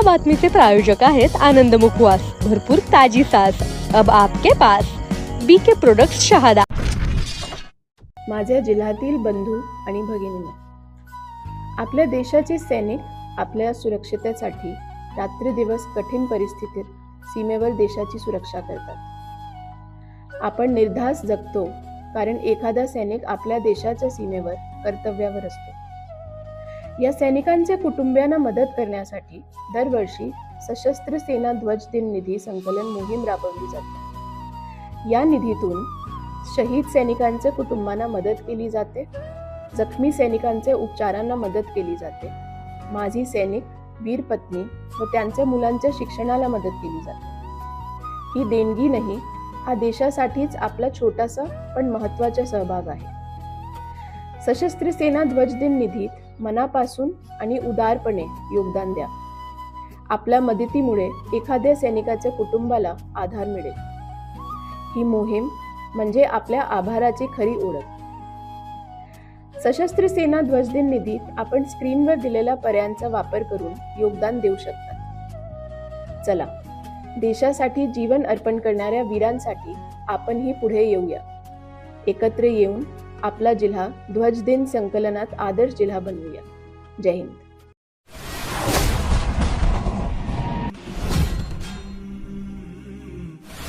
बातमीचे प्रायोजक आहेत आनंद मुखवास. भरपूर ताजी सास. अब आपके pass. B K product Shahada. माझ्या जिल्ह्यातील बंधू आणि भगिनी आपल्या देशाचे सैनिक आपल्या सुरक्षिततेसाठी रात्री दिवस कठीण परिस्थितीत सीमेवर देशाची सुरक्षा करतात. आपण निर्धास जगतो कारण एखादा सैनिक आपल्या देशाच्या सीमेवर कर्तव्यावर असतो. या सैनिकांच्या कुटुंबियांना मदत करण्यासाठी दरवर्षी सशस्त्र सेना ध्वज दिन निधी संकलन मोहीम राबवली जाते. या निधीतून शहीद सैनिकांच्या कुटुंबांना मदत केली जाते. जखमी सैनिकांच्या उपचारांना मदत केली जाते. माजी सैनिक वीर पत्नी व त्यांच्या मुलांच्या शिक्षणाला मदत केली जाते. ही देणगी नाही हा देशासाठीच आपला छोटासा पण महत्त्वाचा सहभाग आहे. सशस्त्र सेना ध्वज दिन निधीत मनापासून आणि उदारपणे योगदान द्या. आपल्या मदतीमुळे एखाद्या सैनिकाच्या कुटुंबाला आधार मिळेल. ही मोहीम म्हणजे आपल्या आभाराची खरी ओळख. सशस्त्र सेना ध्वज दिन निधीत आपण स्क्रीनवर दिलेल्या पर्यायांचा वापर करून योगदान देऊ शकता. चला देशासाठी जीवन अर्पण करणाऱ्या वीरांसाठी आपणही पुढे येऊया. एकत्र येऊन आपला जिल्हा ध्वज दिन संकलनात आदर्श जिल्हा बनवूया. जय हिंद.